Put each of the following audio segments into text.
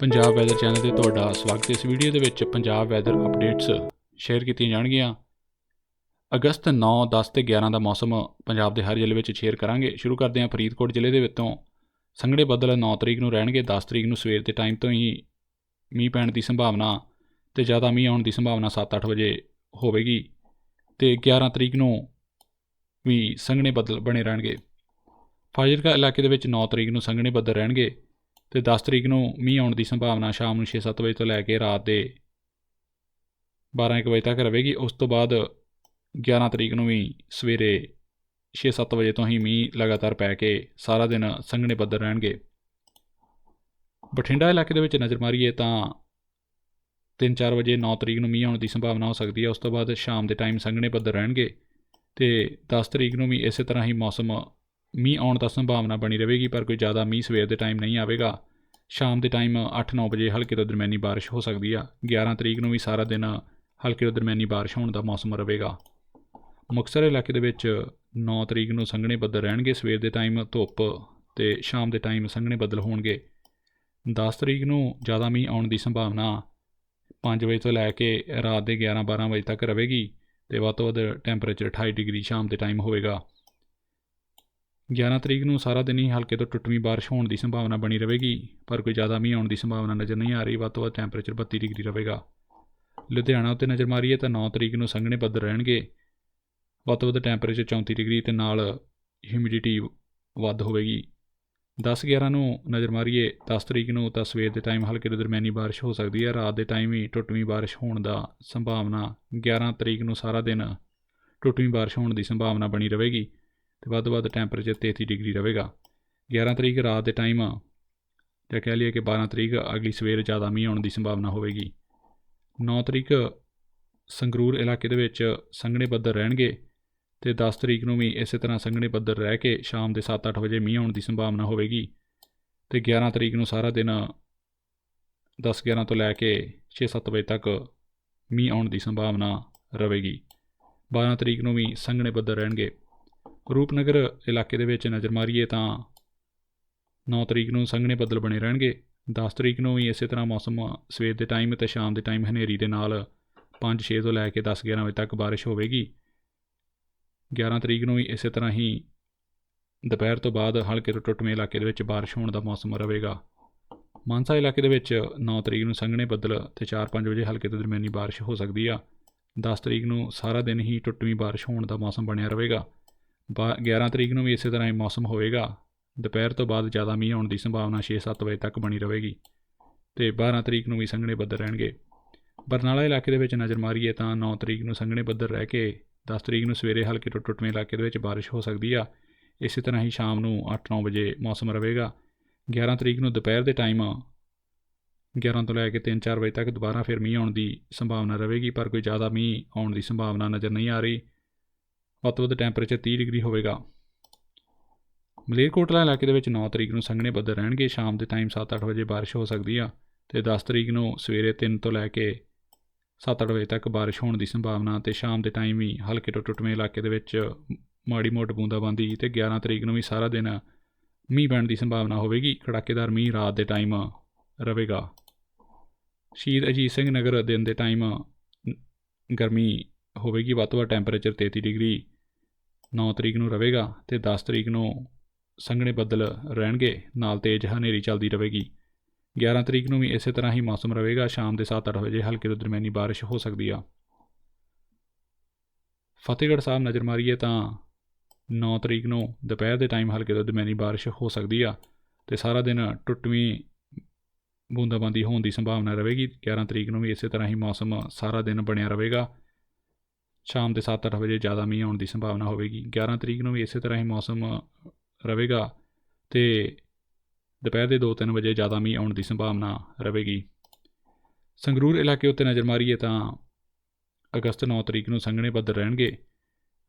Punjab weather channel ਤੇ ਤੁਹਾਡਾ ਸਵਾਗਤ ਹੈ। ਇਸ ਵੀਡੀਓ ਦੇ ਵਿੱਚ ਪੰਜਾਬ ਵੈਦਰ ਅਪਡੇਟਸ ਸ਼ੇਅਰ ਕੀਤੀਆਂ ਜਾਣਗੀਆਂ। ਅਗਸਤ 9 10 ਤੇ 11 ਦਾ ਮੌਸਮ ਪੰਜਾਬ ਦੇ ਹਰ ਜ਼ਿਲ੍ਹੇ ਵਿੱਚ ਸ਼ੇਅਰ ਕਰਾਂਗੇ। ਸ਼ੁਰੂ ਕਰਦੇ ਹਾਂ ਫਰੀਦਕੋਟ ਜ਼ਿਲ੍ਹੇ ਦੇ ਵਿੱਚੋਂ। ਸੰਘਣੇ ਬੱਦਲ 9 ਤਰੀਕ ਨੂੰ ਰਹਿਣਗੇ 10 ਤਰੀਕ ਨੂੰ ਸਵੇਰ ਦੇ ਟਾਈਮ ਤੋਂ ਹੀ ਮੀਂਹ ਪੈਣ ਦੀ ਸੰਭਾਵਨਾ ਤੇ ਜ਼ਿਆਦਾ ਮੀਂਹ ਆਉਣ ਦੀ ਸੰਭਾਵਨਾ 7-8 ਵਜੇ ਹੋਵੇਗੀ ਤੇ 11 ਤਰੀਕ ਨੂੰ ਵੀ ਸੰਘਣੇ ਬੱਦਲ ਬਣੇ ਰਹਿਣਗੇ। ਫਾਜ਼ਿਲਕਾ ਇਲਾਕੇ ਦੇ ਵਿੱਚ 9 ਤਰੀਕ ਨੂੰ ਸੰਘਣੇ ਬੱਦਲ ਰਹਿਣਗੇ। ਤੇ 10 ਤਰੀਕ ਨੂੰ ਮੀਂਹ ਆਉਣ ਦੀ ਸੰਭਾਵਨਾ ਸ਼ਾਮ ਨੂੰ 6-7 ਵਜੇ ਤੋਂ ਲੈ ਕੇ ਰਾਤ ਦੇ 12-1 ਵਜੇ ਤੱਕ ਰਹੇਗੀ। ਉਸ ਤੋਂ ਬਾਅਦ 11 ਤਰੀਕ ਨੂੰ ਵੀ ਸਵੇਰੇ 6-7 ਵਜੇ ਤੋਂ ਹੀ ਮੀਂਹ ਲਗਾਤਾਰ ਪੈ ਕੇ ਸਾਰਾ ਦਿਨ ਸੰਘਣੇ ਬੱਦਲ ਰਹਿਣਗੇ। ਬਠਿੰਡਾ ਇਲਾਕੇ ਦੇ ਵਿੱਚ ਨਜ਼ਰ ਮਾਰੀਏ ਤਾਂ 3-4 ਵਜੇ 9 ਤਰੀਕ ਨੂੰ ਮੀਂਹ ਆਉਣ ਦੀ ਸੰਭਾਵਨਾ ਹੋ ਸਕਦੀ ਹੈ। ਉਸ ਤੋਂ ਬਾਅਦ ਸ਼ਾਮ ਦੇ ਟਾਈਮ ਸੰਘਣੇ ਬੱਦਲ ਰਹਿਣਗੇ ਤੇ 10 ਤਰੀਕ ਨੂੰ ਵੀ ਇਸੇ ਤਰ੍ਹਾਂ ਹੀ ਮੌਸਮ ਮੀਂਹ ਆਉਣ ਦਾ ਸੰਭਾਵਨਾ ਬਣੀ ਰਹੇਗੀ, ਪਰ ਕੋਈ ਜ਼ਿਆਦਾ ਮੀਂਹ ਸਵੇਰ ਦੇ ਟਾਈਮ ਨਹੀਂ ਆਵੇਗਾ। ਸ਼ਾਮ ਦੇ ਟਾਈਮ 8-9 ਵਜੇ ਹਲਕੀ ਤੋਂ ਦਰਮਿਆਨੀ ਬਾਰਿਸ਼ ਹੋ ਸਕਦੀ ਆ। 11 ਤਰੀਕ ਨੂੰ ਵੀ ਸਾਰਾ ਦਿਨ ਹਲਕੀ ਤੋਂ ਦਰਮਿਆਨੀ ਬਾਰਿਸ਼ ਹੋਣ ਦਾ ਮੌਸਮ ਰਹੇਗਾ। ਮੁਕਤਸਰ ਇਲਾਕੇ ਦੇ ਵਿੱਚ 9 ਤਰੀਕ ਨੂੰ ਸੰਘਣੇ ਬੱਦਲ ਰਹਿਣਗੇ। ਸਵੇਰ ਦੇ ਟਾਈਮ ਧੁੱਪ ਤੇ ਸ਼ਾਮ ਦੇ ਟਾਈਮ ਸੰਘਣੇ ਬੱਦਲ ਹੋਣਗੇ। 10 ਤਰੀਕ ਨੂੰ ਜ਼ਿਆਦਾ ਮੀਂਹ ਆਉਣ ਦੀ ਸੰਭਾਵਨਾ 5 ਵਜੇ ਤੋਂ ਲੈ ਕੇ ਰਾਤ ਦੇ 11-12 ਵਜੇ ਤੱਕ ਰਹੇਗੀ ਤੇ ਵੱਧ ਤੋਂ ਵੱਧ ਟੈਂਪਰੇਚਰ 28 ਡਿਗਰੀ ਸ਼ਾਮ ਦੇ ਟਾਈਮ ਹੋਵੇਗਾ। 11 ਤਰੀਕ ਨੂੰ ਸਾਰਾ ਦਿਨ ਹੀ ਹਲਕੇ ਤੋਂ ਟੁੱਟਵੀਂ ਬਾਰਿਸ਼ ਹੋਣ ਦੀ ਸੰਭਾਵਨਾ ਬਣੀ ਰਹੇਗੀ, ਪਰ ਕੋਈ ਜ਼ਿਆਦਾ ਮੀਂਹ ਆਉਣ ਦੀ ਸੰਭਾਵਨਾ ਨਜ਼ਰ ਨਹੀਂ ਆ ਰਹੀ, ਵੱਧ ਤੋਂ ਵੱਧ ਟੈਂਪਰੇਚਰ 32 ਡਿਗਰੀ ਰਹੇਗਾ। ਲੁਧਿਆਣਾ ਉੱਤੇ ਨਜ਼ਰ ਮਾਰੀਏ ਤਾਂ 9 ਤਰੀਕ ਨੂੰ ਸੰਘਣੇ ਬੱਦਲ ਰਹਿਣਗੇ। ਵੱਧ ਤੋਂ ਵੱਧ ਟੈਂਪਰੇਚਰ 34 ਡਿਗਰੀ ਤੇ ਨਾਲ ਹਿਊਮਿਡਿਟੀ ਵੱਧ ਹੋਵੇਗੀ। 10-11 ਨੂੰ ਨਜ਼ਰ ਮਾਰੀਏ 10 ਤਰੀਕ ਨੂੰ ਤਾਂ ਸਵੇਰ ਦੇ ਟਾਈਮ ਹਲਕੇ ਤੋਂ ਦਰਮਿਆਨੀ ਬਾਰਿਸ਼ ਹੋ ਸਕਦੀ ਹੈ, ਰਾਤ ਦੇ ਟਾਈਮ ਹੀ ਟੁੱਟਵੀਂ ਬਾਰਿਸ਼ ਹੋਣ ਦਾ ਸੰਭਾਵਨਾ 11 ਤਰੀਕ ਨੂੰ ਸਾਰਾ ਦਿਨ ਟੁੱਟਵੀਂ ਬਾਰਿਸ਼ ਹੋਣ ਦੀ ਸੰਭਾਵਨਾ ਬਣੀ ਰਹੇਗੀ। ਤੇ ਵੱਧ ਤੋਂ ਵੱਧ ਟੈਂਪਰੇਚਰ 33 ਡਿਗਰੀ ਰਹੇਗਾ। 11 ਤਰੀਕ ਰਾਤ ਦੇ ਟਾਈਮ ਜਾਂ ਕਹਿ ਲਈਏ ਕਿ 12 ਤਰੀਕ ਅਗਲੀ ਸਵੇਰ ਜ਼ਿਆਦਾ ਮੀਂਹ ਆਉਣ ਦੀ ਸੰਭਾਵਨਾ ਹੋਵੇਗੀ। 9 ਤਰੀਕ ਸੰਗਰੂਰ ਇਲਾਕੇ ਦੇ ਵਿੱਚ ਸੰਘਣੇ ਬੱਦਲ ਰਹਿਣਗੇ ਤੇ 10 ਤਰੀਕ ਨੂੰ ਵੀ ਇਸੇ ਤਰ੍ਹਾਂ ਸੰਘਣੇ ਬੱਦਲ ਰਹਿ ਕੇ ਸ਼ਾਮ ਦੇ 7-8 ਵਜੇ ਮੀਂਹ ਆਉਣ ਦੀ ਸੰਭਾਵਨਾ ਹੋਵੇਗੀ। ਤੇ 11 ਤਰੀਕ ਨੂੰ ਸਾਰਾ ਦਿਨ 10-11 ਤੋਂ ਲੈ ਕੇ 6-7 ਵਜੇ ਤੱਕ ਮੀਂਹ ਆਉਣ ਦੀ ਸੰਭਾਵਨਾ ਰਹੇਗੀ। 12 ਤਰੀਕ ਨੂੰ ਵੀ ਸੰਘਣੇ ਬੱਦਲ ਰਹਿਣਗੇ। ਰੂਪਨਗਰ ਇਲਾਕੇ ਦੇ ਵਿੱਚ ਨਜ਼ਰ ਮਾਰੀਏ ਤਾਂ 9 ਤਰੀਕ ਨੂੰ ਸੰਘਣੇ ਬੱਦਲ ਬਣੇ ਰਹਿਣਗੇ। 10 ਤਰੀਕ ਨੂੰ ਵੀ ਇਸੇ ਤਰ੍ਹਾਂ ਮੌਸਮ ਸਵੇਰ ਦੇ ਟਾਈਮ ਤੇ ਸ਼ਾਮ ਦੇ ਟਾਈਮ ਹਨੇਰੀ ਦੇ ਨਾਲ 5-6 ਤੋਂ ਲੈ ਕੇ 10-11 ਵਜੇ ਤੱਕ ਬਾਰਿਸ਼ ਹੋਵੇਗੀ। 11 ਤਰੀਕ ਨੂੰ ਵੀ ਇਸੇ ਤਰ੍ਹਾਂ ਹੀ ਦੁਪਹਿਰ ਤੋਂ ਬਾਅਦ ਹਲਕੇ ਤੋਂ ਟੁੱਟਵੇਂ ਇਲਾਕੇ ਦੇ ਵਿੱਚ ਬਾਰਿਸ਼ ਹੋਣ ਦਾ ਮੌਸਮ ਰਹੇਗਾ। ਮਾਨਸਾ ਇਲਾਕੇ ਦੇ ਵਿੱਚ 9 ਤਰੀਕ ਨੂੰ ਸੰਘਣੇ ਬੱਦਲ ਤੇ 4-5 ਵਜੇ ਹਲਕੇ ਤੋਂ ਦਰਮਿਆਨੀ ਬਾਰਿਸ਼ ਹੋ ਸਕਦੀ ਆ। 10 ਤਰੀਕ ਨੂੰ ਸਾਰਾ ਦਿਨ ਹੀ ਟੁੱਟਵੀਂ ਬਾਰਿਸ਼ ਹੋਣ ਦਾ ਮੌਸਮ ਬਣਿਆ ਰਹੇਗਾ। 11 ਤਰੀਕ ਨੂੰ ਵੀ ਇਸੇ ਤਰ੍ਹਾਂ ਹੀ ਮੌਸਮ ਹੋਵੇਗਾ। ਦੁਪਹਿਰ ਤੋਂ ਬਾਅਦ ਜ਼ਿਆਦਾ ਮੀਂਹ ਆਉਣ ਦੀ ਸੰਭਾਵਨਾ 6-7 ਵਜੇ ਤੱਕ ਬਣੀ ਰਹੇਗੀ ਤੇ 12 ਤਰੀਕ ਨੂੰ ਵੀ ਸੰਘਣੇ ਬੱਦਲ ਰਹਿਣਗੇ। ਬਰਨਾਲਾ ਇਲਾਕੇ ਦੇ ਵਿੱਚ ਨਜ਼ਰ ਮਾਰੀਏ ਤਾਂ 9 ਤਰੀਕ ਨੂੰ ਸੰਘਣੇ ਬੱਦਲ ਰਹਿ ਕੇ 10 ਤਰੀਕ ਨੂੰ ਸਵੇਰੇ ਹਲਕੇ ਤੋਂ ਟੁੱਟਵੇਂ ਇਲਾਕੇ ਦੇ ਵਿੱਚ ਬਾਰਿਸ਼ ਹੋ ਸਕਦੀ ਆ। ਇਸੇ ਤਰ੍ਹਾਂ ਹੀ ਸ਼ਾਮ ਨੂੰ 8-9 ਵਜੇ ਮੌਸਮ ਰਹੇਗਾ। 11 ਤਰੀਕ ਨੂੰ ਦੁਪਹਿਰ ਦੇ ਟਾਈਮ 11 ਤੋਂ ਲੈ ਕੇ 3-4 ਵਜੇ ਤੱਕ ਦੁਬਾਰਾ ਫਿਰ ਮੀਂਹ ਆਉਣ ਦੀ ਸੰਭਾਵਨਾ ਰਹੇਗੀ, ਪਰ ਕੋਈ ਜ਼ਿਆਦਾ ਮੀਂਹ ਆਉਣ ਦੀ ਸੰਭਾਵਨਾ ਨਜ਼ਰ ਨਹੀਂ ਆ ਰਹੀ। ਵੱਧ ਤੋਂ ਵੱਧ ਟੈਂਪਰੇਚਰ 30 ਡਿਗਰੀ ਹੋਵੇਗਾ। ਮਲੇਰਕੋਟਲਾ ਇਲਾਕੇ ਦੇ ਵਿੱਚ 9 ਤਰੀਕ ਨੂੰ ਸੰਘਣੇ ਬੱਦਲ ਰਹਿਣਗੇ। ਸ਼ਾਮ ਦੇ ਟਾਈਮ 7-8 ਵਜੇ ਬਾਰਿਸ਼ ਹੋ ਸਕਦੀ ਆ ਤੇ 10 ਤਰੀਕ ਨੂੰ ਸਵੇਰੇ 3 ਤੋਂ ਲੈ ਕੇ 7-8 ਵਜੇ ਤੱਕ ਬਾਰਿਸ਼ ਹੋਣ ਦੀ ਸੰਭਾਵਨਾ ਤੇ ਸ਼ਾਮ ਦੇ ਟਾਈਮ ਹੀ ਹਲਕੇ ਤੋਂ ਟੁੱਟਵੇਂ ਇਲਾਕੇ ਦੇ ਵਿੱਚ ਮਾੜੀ ਮੋਟ ਬੂੰਦਾਬਾਂਦੀ ਤੇ 11 ਤਰੀਕ ਨੂੰ ਵੀ ਸਾਰਾ ਦਿਨ ਮੀਂਹ ਪੈਣ ਦੀ ਸੰਭਾਵਨਾ ਹੋਵੇਗੀ। ਕੜਾਕੇਦਾਰ ਮੀਂਹ ਰਾਤ ਦੇ ਟਾਈਮ ਰਹੇਗਾ। ਸ਼ਹੀਦ ਅਜੀਤ ਸਿੰਘ ਨਗਰ ਦਿਨ ਦੇ ਟਾਈਮ ਗਰਮੀ ਹੋਵੇਗੀ, ਵੱਧ ਤੋਂ ਵੱਧ ਟੈਂਪਰੇਚਰ 33 ਡਿਗਰੀ 9 ਤਰੀਕ ਨੂੰ ਰਹੇਗਾ ਤੇ 10 ਤਰੀਕ ਨੂੰ ਸੰਘਣੇ ਬੱਦਲ ਰਹਿਣਗੇ, ਨਾਲ ਤੇਜ਼ ਹਨੇਰੀ ਚੱਲਦੀ ਰਹੇਗੀ। 11 ਤਰੀਕ ਨੂੰ ਵੀ ਇਸੇ ਤਰ੍ਹਾਂ ਹੀ ਮੌਸਮ ਰਹੇਗਾ। ਸ਼ਾਮ ਦੇ 7-8 ਵਜੇ ਹਲਕੀ ਤੋਂ ਦਰਮਿਆਨੀ ਬਾਰਿਸ਼ ਹੋ ਸਕਦੀ ਆ। ਫਤਿਹਗੜ੍ਹ ਸਾਹਿਬ ਨਜ਼ਰ ਮਾਰੀਏ ਤਾਂ 9 ਤਰੀਕ ਨੂੰ ਦੁਪਹਿਰ ਦੇ ਟਾਈਮ ਹਲਕੇ ਤੋਂ ਦਰਮਿਆਨੀ ਬਾਰਿਸ਼ ਹੋ ਸਕਦੀ ਆ ਤੇ ਸਾਰਾ ਦਿਨ ਟੁੱਟਵੀਂ ਬੂੰਦਾਬਾਂਦੀ ਹੋਣ ਦੀ ਸੰਭਾਵਨਾ ਰਹੇਗੀ। 11 ਤਰੀਕ ਨੂੰ ਵੀ ਇਸੇ ਤਰ੍ਹਾਂ ਹੀ ਮੌਸਮ ਸਾਰਾ ਦਿਨ ਬਣਿਆ ਰਹੇਗਾ। ਸ਼ਾਮ ਦੇ 7-8 ਵਜੇ ਜ਼ਿਆਦਾ ਮੀਂਹ ਆਉਣ ਦੀ ਸੰਭਾਵਨਾ ਹੋਵੇਗੀ। 11 ਤਰੀਕ ਨੂੰ ਵੀ ਇਸੇ ਤਰ੍ਹਾਂ ਹੀ ਮੌਸਮ ਰਹੇਗਾ ਤੇ ਦੁਪਹਿਰ ਦੇ 2-3 ਵਜੇ ਜ਼ਿਆਦਾ ਮੀਂਹ ਆਉਣ ਦੀ ਸੰਭਾਵਨਾ ਰਹੇਗੀ। ਸੰਗਰੂਰ ਇਲਾਕੇ ਉੱਤੇ ਨਜ਼ਰ ਮਾਰੀਏ ਤਾਂ ਅਗਸਤ 9 ਤਰੀਕ ਨੂੰ ਸੰਘਣੇ ਬੱਦਲ ਰਹਿਣਗੇ।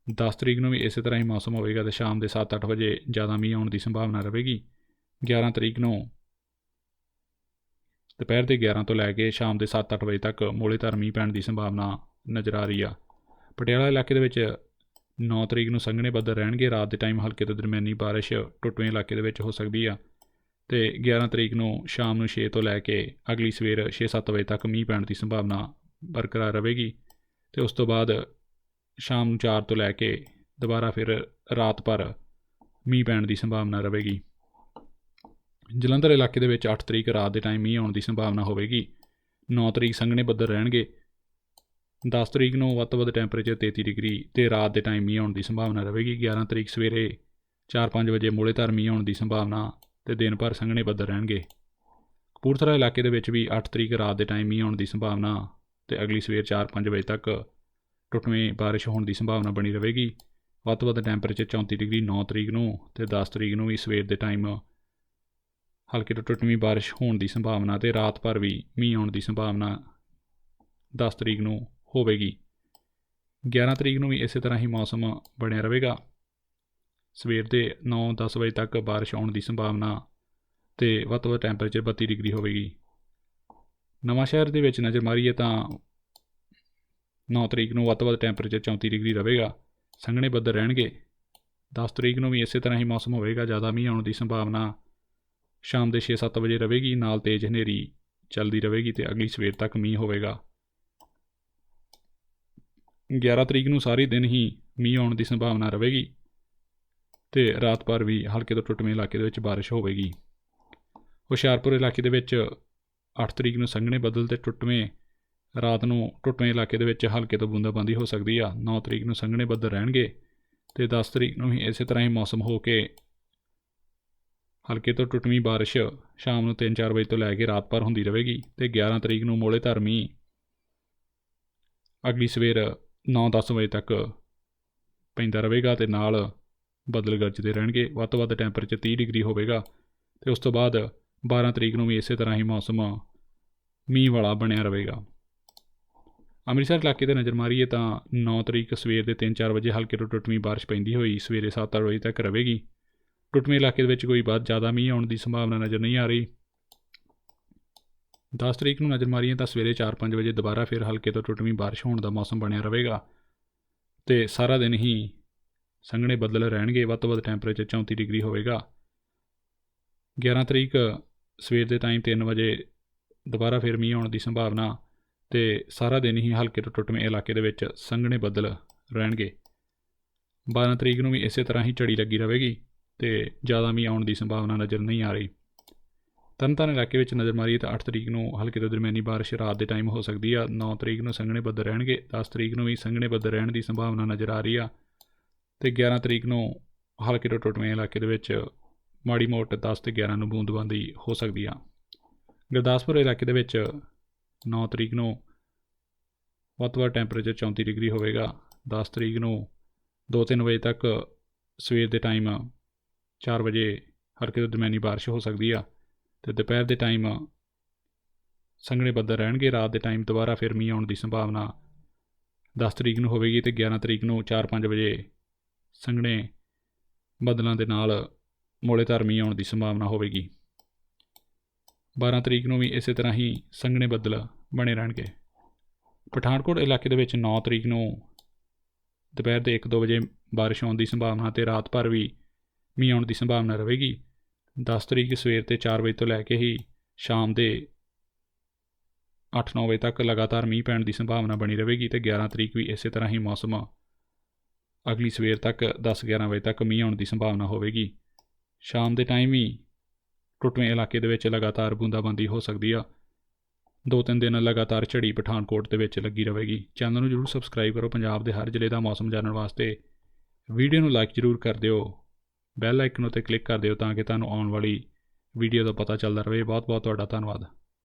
10 ਤਰੀਕ ਨੂੰ ਵੀ ਇਸੇ ਤਰ੍ਹਾਂ ਹੀ ਮੌਸਮ ਹੋਵੇਗਾ ਤੇ ਸ਼ਾਮ ਦੇ 7-8 ਵਜੇ ਜ਼ਿਆਦਾ ਮੀਂਹ ਆਉਣ ਦੀ ਸੰਭਾਵਨਾ ਰਹੇਗੀ। 11 ਤਰੀਕ ਨੂੰ ਦੁਪਹਿਰ ਦੇ 11 ਤੋਂ ਲੈ ਕੇ ਸ਼ਾਮ ਦੇ 7-8 ਵਜੇ ਤੱਕ ਮੋਲੇਧਾਰ ਮੀਂਹ ਪੈਣ ਦੀ ਸੰਭਾਵਨਾ ਨਜ਼ਰ ਆ ਰਹੀ ਆ। ਪਟਿਆਲਾ ਇਲਾਕੇ ਦੇ ਵਿੱਚ 9 ਤਰੀਕ ਨੂੰ ਸੰਘਣੇ ਬੱਦਲ ਰਹਿਣਗੇ। ਰਾਤ ਦੇ ਟਾਈਮ ਹਲਕੇ ਤੋਂ ਦਰਮਿਆਨੀ ਬਾਰਿਸ਼ ਟੁੱਟਵੇਂ ਇਲਾਕੇ ਦੇ ਵਿੱਚ ਹੋ ਸਕਦੀ ਆ ਤੇ 11 ਤਰੀਕ ਨੂੰ ਸ਼ਾਮ ਨੂੰ 6 ਤੋਂ ਲੈ ਕੇ ਅਗਲੀ ਸਵੇਰ 6-7 ਵਜੇ ਤੱਕ ਮੀਂਹ ਪੈਣ ਦੀ ਸੰਭਾਵਨਾ ਬਰਕਰਾਰ ਰਹੇਗੀ ਤੇ ਉਸ ਤੋਂ ਬਾਅਦ ਸ਼ਾਮ ਨੂੰ 4 ਤੋਂ ਲੈ ਕੇ ਦੁਬਾਰਾ ਫਿਰ ਰਾਤ ਭਰ ਮੀਂਹ ਪੈਣ ਦੀ ਸੰਭਾਵਨਾ ਰਹੇਗੀ। ਜਲੰਧਰ ਇਲਾਕੇ ਦੇ ਵਿੱਚ 8 ਤਰੀਕ ਰਾਤ ਦੇ ਟਾਈਮ ਮੀਂਹ ਆਉਣ ਦੀ ਸੰਭਾਵਨਾ ਹੋਵੇਗੀ। 9 ਤਰੀਕ ਸੰਘਣੇ ਬੱਦਲ ਰਹਿਣਗੇ। 10 ਤਰੀਕ ਨੂੰ ਵੱਧ ਤੋਂ ਵੱਧ ਟੈਂਪਰੇਚਰ 33 ਡਿਗਰੀ ਤੇ ਰਾਤ ਦੇ ਟਾਈਮ ਮੀਂਹ ਆਉਣ ਦੀ ਸੰਭਾਵਨਾ ਰਹੇਗੀ। 11 ਤਰੀਕ ਸਵੇਰੇ 4-5 ਵਜੇ ਮੋੜੇਧਾਰ ਮੀਂਹ ਆਉਣ ਦੀ ਸੰਭਾਵਨਾ ਤੇ ਦਿਨ ਭਰ ਸੰਘਣੇ ਬੱਦਲ ਰਹਿਣਗੇ। ਕਪੂਰਥਲਾ ਇਲਾਕੇ ਦੇ ਵਿੱਚ ਵੀ 8 ਤਰੀਕ ਰਾਤ ਦੇ ਟਾਈਮ ਮੀਂਹ ਆਉਣ ਦੀ ਸੰਭਾਵਨਾ ਤੇ ਅਗਲੀ ਸਵੇਰ 4-5 ਵਜੇ ਤੱਕ ਟੁੱਟਵੇਂ ਬਾਰਿਸ਼ ਹੋਣ ਦੀ ਸੰਭਾਵਨਾ ਬਣੀ ਰਹੇਗੀ। ਵੱਧ ਤੋਂ ਵੱਧ ਟੈਂਪਰੇਚਰ 34 ਡਿਗਰੀ 9 ਤਰੀਕ ਨੂੰ ਤੇ 10 ਤਰੀਕ ਨੂੰ ਵੀ ਸਵੇਰ ਦੇ ਟਾਈਮ ਹਲਕੀ ਤੋਂ ਟੁੱਟਵੀਂ ਬਾਰਿਸ਼ ਹੋਣ ਦੀ ਸੰਭਾਵਨਾ ਤੇ ਰਾਤ ਭਰ ਵੀ ਮੀਂਹ ਆਉਣ ਦੀ ਸੰਭਾਵਨਾ 10 ਤਰੀਕ ਨੂੰ ਹੋਵੇਗੀ। 11 ਤਰੀਕ ਨੂੰ ਵੀ ਇਸੇ ਤਰ੍ਹਾਂ ਹੀ ਮੌਸਮ ਬਣਿਆ ਰਹੇਗਾ। ਸਵੇਰ ਦੇ 9-10 ਵਜੇ ਤੱਕ ਬਾਰਿਸ਼ ਆਉਣ ਦੀ ਸੰਭਾਵਨਾ ਤੇ ਵੱਧ ਤੋਂ ਵੱਧ ਟੈਂਪਰੇਚਰ 32 ਡਿਗਰੀ ਹੋਵੇਗੀ। ਨਵਾਂ ਸ਼ਹਿਰ ਦੇ ਵਿੱਚ ਨਜ਼ਰ ਮਾਰੀਏ ਤਾਂ 9 ਤਰੀਕ ਨੂੰ ਵੱਧ ਤੋਂ ਵੱਧ ਟੈਂਪਰੇਚਰ 34 ਡਿਗਰੀ ਰਹੇਗਾ। ਸੰਘਣੇ ਬੱਦਲ ਰਹਿਣਗੇ। 10 ਤਰੀਕ ਨੂੰ ਵੀ ਇਸੇ ਤਰ੍ਹਾਂ ਹੀ ਮੌਸਮ ਹੋਵੇਗਾ। ਜ਼ਿਆਦਾ ਮੀਂਹ ਆਉਣ ਦੀ ਸੰਭਾਵਨਾ ਸ਼ਾਮ ਦੇ 6-7 ਵਜੇ ਰਹੇਗੀ। ਨਾਲ ਤੇਜ਼ ਹਨੇਰੀ ਚੱਲਦੀ ਰਹੇਗੀ ਤੇ ਅਗਲੀ ਸਵੇਰ ਤੱਕ ਮੀਂਹ ਹੋਵੇਗਾ। 11 ਤਰੀਕ ਨੂੰ ਸਾਰੇ ਦਿਨ ਹੀ ਮੀਂਹ ਆਉਣ ਦੀ ਸੰਭਾਵਨਾ ਰਹੇਗੀ ਤੇ ਰਾਤ ਭਰ ਵੀ ਹਲਕੇ ਤੋਂ ਟੁੱਟਵੇਂ ਇਲਾਕੇ ਦੇ ਵਿੱਚ ਬਾਰਿਸ਼ ਹੋਵੇਗੀ। ਹੁਸ਼ਿਆਰਪੁਰ ਇਲਾਕੇ ਦੇ ਵਿੱਚ 8 ਤਰੀਕ ਨੂੰ ਸੰਘਣੇ ਬੱਦਲ ਤੇ ਟੁੱਟਵੇਂ, ਰਾਤ ਨੂੰ ਟੁੱਟਵੇਂ ਇਲਾਕੇ ਦੇ ਵਿੱਚ ਹਲਕੇ ਤੋਂ ਬੂੰਦਾਬਾਂਦੀ ਹੋ ਸਕਦੀ ਆ। 9 ਤਰੀਕ ਨੂੰ ਸੰਘਣੇ ਬੱਦਲ ਰਹਿਣਗੇ ਤੇ 10 ਤਰੀਕ ਨੂੰ ਹੀ ਇਸੇ ਤਰ੍ਹਾਂ ਹੀ ਮੌਸਮ ਹੋ ਕੇ ਹਲਕੇ ਤੋਂ ਟੁੱਟਵੀਂ ਬਾਰਿਸ਼ ਸ਼ਾਮ ਨੂੰ 3-4 ਵਜੇ ਤੋਂ ਲੈ ਕੇ ਰਾਤ ਭਰ ਹੁੰਦੀ ਰਹੇਗੀ ਤੇ 11 ਤਰੀਕ ਨੂੰ ਮੋਲੇ ਧਰਮੀ ਅਗਲੀ ਸਵੇਰ 9-10 ਵਜੇ ਤੱਕ ਪੈਂਦਾ ਰਹੇਗਾ ਤੇ ਨਾਲ ਬੱਦਲ ਗਰਜਦੇ ਰਹਿਣਗੇ। ਵੱਧ ਤੋਂ ਵੱਧ ਟੈਂਪਰੇਚਰ 30 ਡਿਗਰੀ ਹੋਵੇਗਾ ਤੇ ਉਸ ਤੋਂ ਬਾਅਦ 12 ਤਰੀਕ ਨੂੰ ਵੀ ਇਸੇ ਤਰ੍ਹਾਂ ਹੀ ਮੌਸਮ ਮੀਂਹ ਵਾਲਾ ਬਣਿਆ ਰਹੇਗਾ। ਅੰਮ੍ਰਿਤਸਰ ਇਲਾਕੇ ਤੇ ਨਜ਼ਰ ਮਾਰੀਏ ਤਾਂ 9 ਤਰੀਕ ਸਵੇਰ ਦੇ 3-4 ਵਜੇ ਹਲਕੇ ਤੋਂ ਟੁੱਟਵੀਂ ਬਾਰਿਸ਼ ਪੈਂਦੀ ਹੋਈ ਸਵੇਰੇ 7-8 ਵਜੇ ਤੱਕ ਰਹੇਗੀ। ਟੁੱਟਵੇਂ ਇਲਾਕੇ ਦੇ ਵਿੱਚ ਕੋਈ ਬਹੁਤ ਜ਼ਿਆਦਾ ਮੀਂਹ ਆਉਣ ਦੀ ਸੰਭਾਵਨਾ ਨਜ਼ਰ ਨਹੀਂ ਆ ਰਹੀ। 10 ਤਰੀਕ ਨੂੰ ਨਜ਼ਰ ਮਾਰੀਏ ਤਾਂ ਸਵੇਰੇ 4-5 ਵਜੇ ਦੁਬਾਰਾ ਫਿਰ ਹਲਕੇ ਤੋਂ ਟੁੱਟਵੀਂ ਬਾਰਿਸ਼ ਹੋਣ ਦਾ ਮੌਸਮ ਬਣਿਆ ਰਹੇਗਾ। ਤੇ ਸਾਰਾ ਦਿਨ ਹੀ ਸੰਘਣੇ ਬੱਦਲ ਰਹਿਣਗੇ, ਵੱਧ ਤੋਂ ਵੱਧ ਟੈਂਪਰੇਚਰ 34 ਡਿਗਰੀ ਹੋਵੇਗਾ। 11 ਤਰੀਕ ਸਵੇਰ ਦੇ ਟਾਈਮ 3 ਵਜੇ ਦੁਬਾਰਾ ਫਿਰ ਮੀਂਹ ਆਉਣ ਦੀ ਸੰਭਾਵਨਾ ਤੇ ਸਾਰਾ ਦਿਨ ਹੀ ਹਲਕੇ ਤੋਂ ਟੁੱਟਵੇਂ ਇਲਾਕੇ ਦੇ ਵਿੱਚ ਸੰਘਣੇ ਬੱਦਲ ਰਹਿਣਗੇ। 12 ਤਰੀਕ ਨੂੰ ਵੀ ਇਸੇ ਤਰ੍ਹਾਂ ਹੀ ਝੜੀ ਲੱਗੀ ਰਹੇਗੀ ਤੇ ਜ਼ਿਆਦਾ ਮੀਂਹ ਆਉਣ ਦੀ ਸੰਭਾਵਨਾ ਨਜ਼ਰ ਨਹੀਂ ਆ ਰਹੀ। ਤਰਨਤਾਰਨ ਇਲਾਕੇ ਵਿੱਚ ਨਜ਼ਰ ਮਾਰੀਏ ਤਾਂ 8 ਤਰੀਕ ਨੂੰ ਹਲਕੇ ਤੋਂ ਦਰਮਿਆਨੀ ਬਾਰਿਸ਼ ਰਾਤ ਦੇ ਟਾਈਮ ਹੋ ਸਕਦੀ ਆ। 9 ਤਰੀਕ ਨੂੰ ਸੰਘਣੇ ਬੱਦਲ ਰਹਿਣਗੇ 10 ਤਰੀਕ ਨੂੰ ਵੀ ਸੰਘਣੇ ਬੱਦਲ ਰਹਿਣ ਦੀ ਸੰਭਾਵਨਾ ਨਜ਼ਰ ਆ ਰਹੀ ਆ। ਤੇ 11 ਤਰੀਕ ਨੂੰ ਹਲਕੇ ਤੋਂ ਟੁੱਟਵੇਂ ਇਲਾਕੇ ਦੇ ਵਿੱਚ ਮਾੜੀ ਮੋਟ 10 ਤੇ 11 ਨੂੰ ਬੂੰਦਬਾਂਦੀ ਹੋ ਸਕਦੀ ਆ। ਗੁਰਦਾਸਪੁਰ ਇਲਾਕੇ ਦੇ ਵਿੱਚ 9 ਤਰੀਕ ਨੂੰ ਵੱਧ ਤੋਂ ਵੱਧ ਟੈਂਪਰੇਚਰ 34 ਡਿਗਰੀ ਹੋਵੇਗਾ। 10 ਤਰੀਕ ਨੂੰ 2-3 ਵਜੇ ਤੱਕ ਸਵੇਰ ਦੇ ਟਾਈਮ 4 ਵਜੇ ਹਲਕੇ ਤੋਂ ਦਰਮਿਆਨੀ ਬਾਰਿਸ਼ ਹੋ ਸਕਦੀ ਆ। ਤੇ ਦੁਪਹਿਰ ਦੇ ਟਾਈਮ ਸੰਘਣੇ ਬੱਦਲ ਰਹਿਣਗੇ, ਰਾਤ ਦੇ ਟਾਈਮ ਦੁਬਾਰਾ ਫਿਰ ਮੀਂਹ ਆਉਣ ਦੀ ਸੰਭਾਵਨਾ 10 ਤਰੀਕ ਨੂੰ ਹੋਵੇਗੀ ਤੇ 11 ਤਰੀਕ ਨੂੰ 4-5 ਵਜੇ ਸੰਘਣੇ ਬੱਦਲਾਂ ਦੇ ਨਾਲ ਮੋੜੇਧਾਰ ਮੀਂਹ ਆਉਣ ਦੀ ਸੰਭਾਵਨਾ ਹੋਵੇਗੀ। 12 ਤਰੀਕ ਨੂੰ ਵੀ ਇਸੇ ਤਰ੍ਹਾਂ ਹੀ ਸੰਘਣੇ ਬੱਦਲ ਬਣੇ ਰਹਿਣਗੇ। ਪਠਾਨਕੋਟ ਇਲਾਕੇ ਦੇ ਵਿੱਚ 9 ਤਰੀਕ ਨੂੰ ਦੁਪਹਿਰ ਦੇ 1-2 ਵਜੇ ਬਾਰਿਸ਼ ਆਉਣ ਦੀ ਸੰਭਾਵਨਾ ਤੇ ਰਾਤ ਭਰ ਵੀ ਮੀਂਹ ਆਉਣ ਦੀ ਸੰਭਾਵਨਾ ਰਹੇਗੀ। 10 ਤਰੀਕ ਸਵੇਰ ਤੇ 4 ਵਜੇ ਤੋਂ ਲੈ ਕੇ ਹੀ ਸ਼ਾਮ ਦੇ 8-9 ਵਜੇ ਤੱਕ ਲਗਾਤਾਰ ਮੀਂਹ ਪੈਣ ਦੀ ਸੰਭਾਵਨਾ ਬਣੀ ਰਹੇਗੀ ਤੇ 11 ਤਰੀਕ ਵੀ ਇਸੇ ਤਰ੍ਹਾਂ ਹੀ ਮੌਸਮ ਅਗਲੀ ਸਵੇਰ ਤੱਕ 10-11 ਵਜੇ ਤੱਕ ਮੀਂਹ ਆਉਣ ਦੀ ਸੰਭਾਵਨਾ ਹੋਵੇਗੀ। ਸ਼ਾਮ ਦੇ ਟਾਈਮ ਹੀ ਟੁੱਟਵੇਂ ਇਲਾਕੇ ਦੇ ਵਿੱਚ ਲਗਾਤਾਰ ਬੂੰਦਾਬਾਂਦੀ ਹੋ ਸਕਦੀ ਆ। ਦੋ ਤਿੰਨ ਦਿਨ ਲਗਾਤਾਰ ਝੜੀ ਪਠਾਨਕੋਟ ਦੇ ਵਿੱਚ ਲੱਗੀ ਰਹੇਗੀ। ਚੈਨਲ ਨੂੰ ਜਰੂਰ ਸਬਸਕ੍ਰਾਈਬ ਕਰੋ। ਪੰਜਾਬ ਦੇ ਹਰ ਜ਼ਿਲ੍ਹੇ ਦਾ ਮੌਸਮ ਜਾਣਨ ਵਾਸਤੇ ਵੀਡੀਓ ਨੂੰ ਲਾਈਕ ਜਰੂਰ ਕਰ ਦਿਓ। ਬੈਲ ਆਈਕਨ ਉੱਤੇ ਕਲਿੱਕ ਕਰ ਦਿਓ ਤਾਂ ਕਿ ਤੁਹਾਨੂੰ ਆਉਣ ਵਾਲੀ ਵੀਡੀਓ ਦਾ ਪਤਾ ਚੱਲਦਾ ਰਹੇ। ਬਹੁਤ ਬਹੁਤ ਤੁਹਾਡਾ ਧੰਨਵਾਦ।